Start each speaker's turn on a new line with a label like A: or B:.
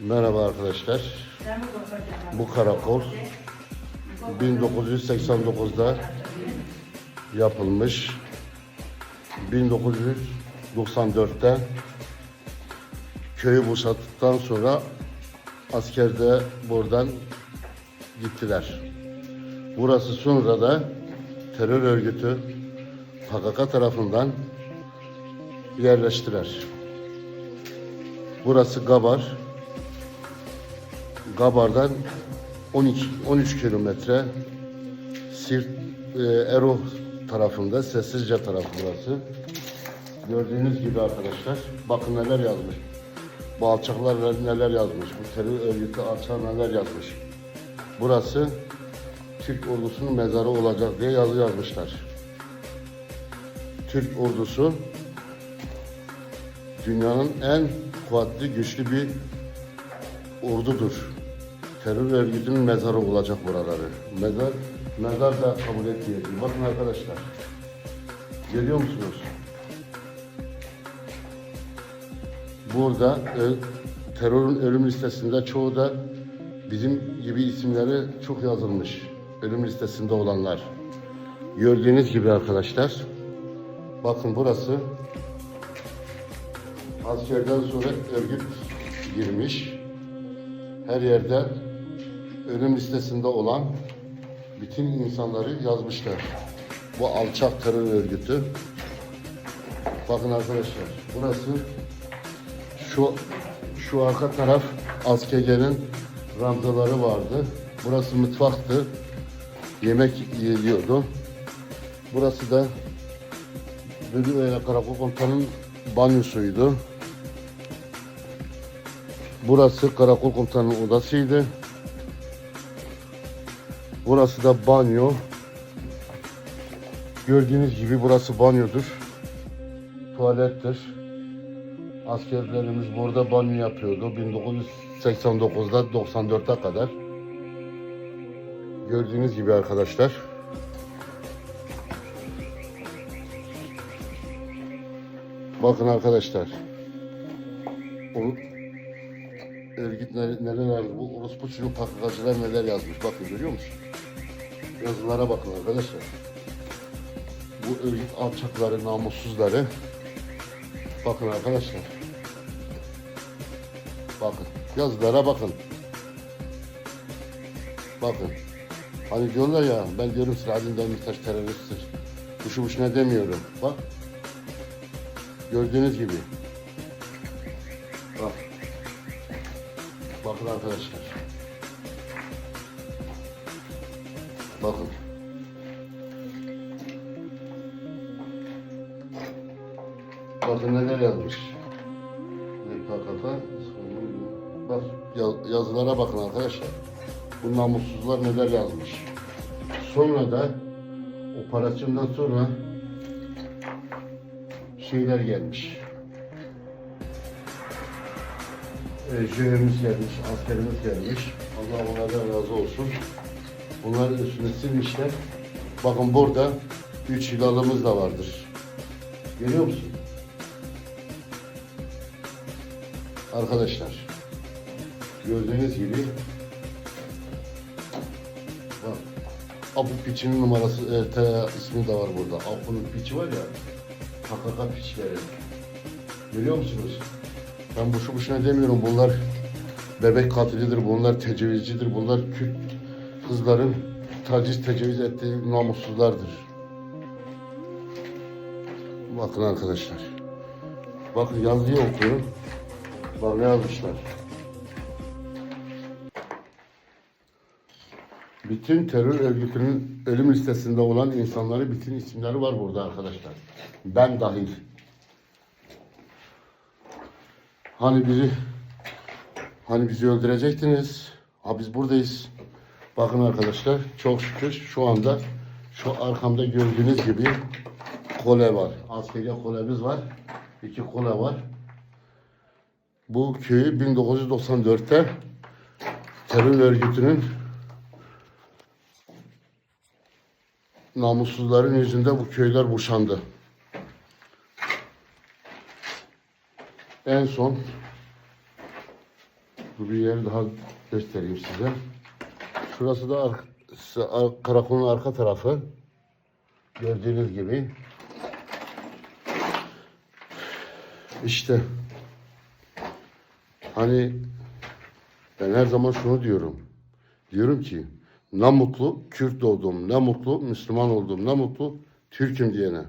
A: Merhaba arkadaşlar. Bu karakol 1989'da yapılmış. 1994'te köyü boşalttıktan sonra askerde buradan gittiler. Burası sonra da terör örgütü PKK tarafından yerleştiler. Burası Gabar. Gabar'dan 12 13 kilometre Sirt e, Ero tarafında Sessizce tarafı burası. Gördüğünüz gibi arkadaşlar bakın neler yazmış. Bu alçaklar neler yazmış. Bu terör örgütü alçak neler yazmış. Burası Türk ordusunun mezarı olacak diye yazı yazmışlar. Türk ordusu dünyanın en kuvvetli, güçlü bir ordudur. Terör örgütünün mezarı olacak buraları. Mezar, mezar da kabul etmeyecek. Bakın arkadaşlar. Görüyor musunuz? Burada ö- terörün ölüm listesinde çoğu da bizim gibi isimleri çok yazılmış. Ölüm listesinde olanlar. Gördüğünüz gibi arkadaşlar. Bakın burası askerden sonra örgüt girmiş. Her yerde ölüm listesinde olan bütün insanları yazmışlar. Bu alçak terör örgütü. Bakın arkadaşlar burası şu şu arka taraf askerlerin ranzaları vardı. Burası mutfaktı. Yemek yiyiliyordu. Burası da Bölüm ve Karakol Komutanı'nın banyosuydu. Burası Karakol Komutanı'nın odasıydı. Burası da banyo. Gördüğünüz gibi burası banyodur. Tuvalettir. Askerlerimiz burada banyo yapıyordu 1989'da 94'e kadar. Gördüğünüz gibi arkadaşlar. Bakın arkadaşlar. Örgüt neler, neler. Bu orospu çocuğu pakikacılar neler yazmış. Bakın görüyor musun? Yazılara bakın arkadaşlar. Bu örgüt alçakları, namussuzları. Bakın arkadaşlar. Bakın. Yazılara bakın. Bakın. Hani diyorlar ya ben diyorum Selahattin Demirtaş teröristtir. Kuşu boşuna demiyorum. Bak. Gördüğünüz gibi. Bakın arkadaşlar. Bakın. Bakın neler yazmış. PKK. Bak ya- yazılara bakın arkadaşlar. Bu namussuzlar neler yazmış. Sonra da operasyondan sonra şeyler gelmiş. E, jüğümüz gelmiş, askerimiz gelmiş. Allah onlardan razı olsun. Bunları üstüne silmişler. Bakın burada üç hilalımız da vardır. Görüyor musun? Arkadaşlar. Gördüğünüz gibi bak Abu Piç'in numarası, e, te- ismi de var burada. Abu'nun piçi var ya, PKK piçleri. Görüyor musunuz? Ben boşu boşuna demiyorum bunlar bebek katilidir, bunlar tecavüzcidir, bunlar Kürt kızların taciz tecavüz ettiği namussuzlardır. Bakın arkadaşlar. Bakın yazıyı okuyorum. Bak ne yazmışlar. Bütün terör örgütünün ölüm listesinde olan insanları bütün isimleri var burada arkadaşlar. Ben dahil. Hani bizi hani bizi öldürecektiniz. Ha biz buradayız. Bakın arkadaşlar çok şükür şu anda şu arkamda gördüğünüz gibi kole var. Askeri kolemiz var. İki kole var. Bu köyü 1994'te terör örgütünün namussuzların yüzünde bu köyler boşandı. En son Bu bir yer daha göstereyim size. Şurası da ar- ar- karakolun arka tarafı. Gördüğünüz gibi. İşte hani ben her zaman şunu diyorum. Diyorum ki ne mutlu Kürt oldum, ne mutlu Müslüman oldum, ne mutlu Türk'üm diyene.